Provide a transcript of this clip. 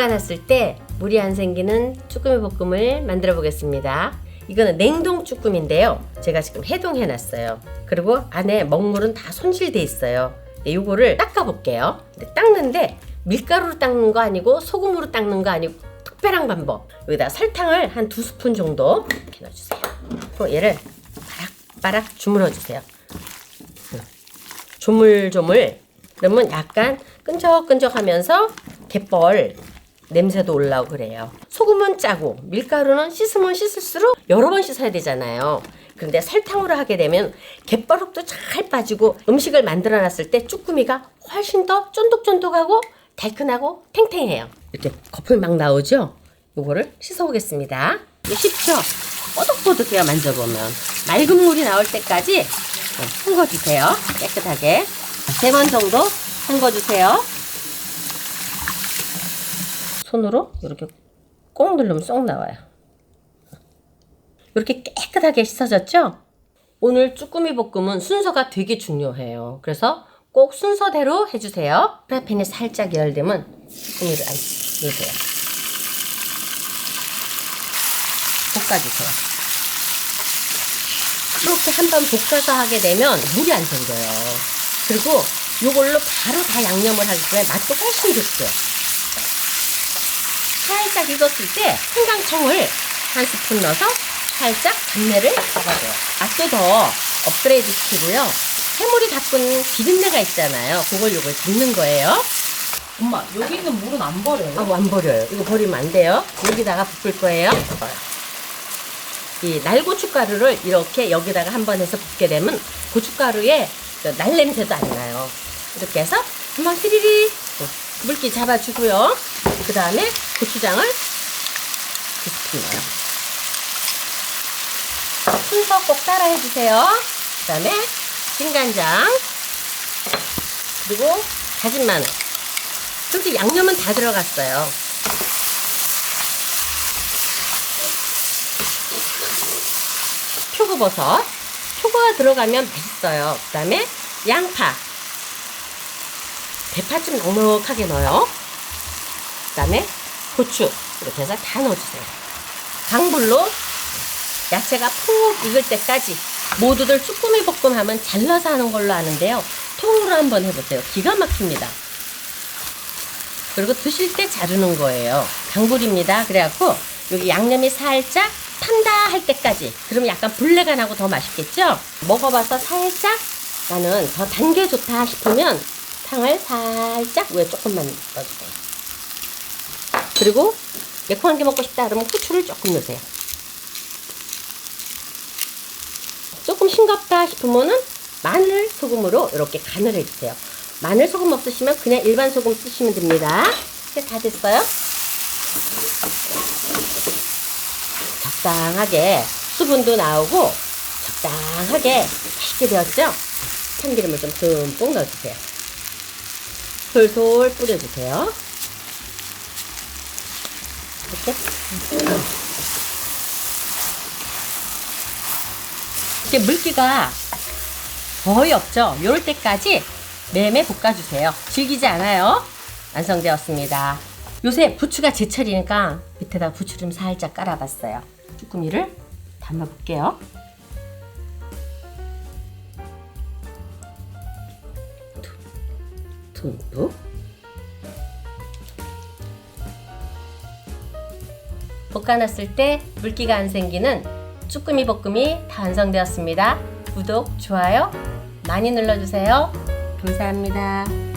볶아놨을 때 물이 안 생기는 쭈꾸미 볶음을 만들어 보겠습니다. 이거는 냉동 쭈꾸미인데요. 제가 지금 해동해 놨어요. 그리고 안에 먹물은 다 손질돼 있어요. 네, 요거를 닦아 볼게요. 닦는데 밀가루로 닦는 거 아니고 소금으로 닦는 거 아니고 특별한 방법. 여기다 설탕을 한 두 스푼 정도 이렇게 넣어주세요. 그리고 얘를 바락바락 주물러 주세요. 조물조물 그러면 약간 끈적끈적하면서 갯벌 냄새도 올라오고 그래요. 소금은 짜고 밀가루는 씻으면 씻을수록 여러 번 씻어야 되잖아요. 그런데 설탕으로 하게 되면 갯벌흙도 잘 빠지고 음식을 만들어 놨을 때 쭈꾸미가 훨씬 더 쫀득쫀득하고 달큰하고 탱탱해요. 이렇게 거품이 막 나오죠? 요거를 씻어 보겠습니다. 이게 쉽죠? 뽀득뽀득해요 만져보면. 맑은 물이 나올 때까지 네, 헹궈주세요. 깨끗하게. 세 번 정도 헹궈주세요. 손으로 이렇게 꼭 누르면 쏙 나와요. 이렇게 깨끗하게 씻어졌죠? 오늘 쭈꾸미 볶음은 순서가 되게 중요해요. 그래서 꼭 순서대로 해주세요. 프라이팬이 살짝 열되면 쭈꾸미를 안 넣으세요. 볶아주세요. 이렇게 한 번 볶아서 하게 되면 물이 안 생겨요. 그리고 이걸로 바로 다 양념을 하기 때문에 맛도 훨씬 좋고요. 살짝 익었을 때 생강청을 한 스푼 넣어서 살짝 잡내를 잡아줘요. 맛도 더 업그레이드 시키고요. 해물이 닦은 비린내가 있잖아요. 그걸 요걸 잡는 거예요. 엄마 여기 있는 물은 안 버려요? 아, 안 버려요. 이거 버리면 안 돼요. 여기다가 볶을 거예요. 이 날고춧가루를 이렇게 여기다가 한 번 해서 볶게 되면 고춧가루에 그 날냄새도 안 나요. 이렇게 해서 한번 휘리리 물기 잡아주고요. 그 다음에 고추장을 넣어요. 순서 꼭 따라 해주세요. 그 다음에 진간장 그리고 다진 마늘 그래서 양념은 다 들어갔어요. 표고버섯. 표고가 들어가면 맛있어요. 그 다음에 양파. 대파 좀 넉넉하게 넣어요. 그 다음에 고추. 이렇게 해서 다 넣어주세요. 강불로 야채가 푹 익을 때까지 모두들 쭈꾸미 볶음 하면 잘라서 하는 걸로 아는데요. 통으로 한번 해보세요. 기가 막힙니다. 그리고 드실 때 자르는 거예요. 강불입니다. 그래갖고 여기 양념이 살짝 탄다 할 때까지. 그러면 약간 불내가 나고 더 맛있겠죠? 먹어봐서 살짝 나는 더 단 게 좋다 싶으면 탕을 살짝 위에 조금만 넣어주세요. 그리고 매콤한 게 먹고 싶다 그러면 후추를 조금 넣으세요. 조금 싱겁다 싶으면은 마늘 소금으로 이렇게 간을 해주세요. 마늘 소금 없으시면 그냥 일반 소금 쓰시면 됩니다. 이제 다 됐어요. 적당하게 수분도 나오고 적당하게 맛있게 되었죠? 참기름을 좀 듬뿍 넣어주세요. 솔솔 뿌려주세요. 이렇게. 이렇게 물기가 거의 없죠? 요럴 때까지 매매 볶아주세요. 질기지 않아요. 완성되었습니다. 요새 부추가 제철이니까 밑에다 부추 좀 살짝 깔아봤어요. 쭈꾸미를 담아볼게요. 듬뿍. 볶아놨을 때 물기가 안 생기는 쭈꾸미 볶음이 다 완성되었습니다. 구독, 좋아요 많이 눌러주세요. 감사합니다.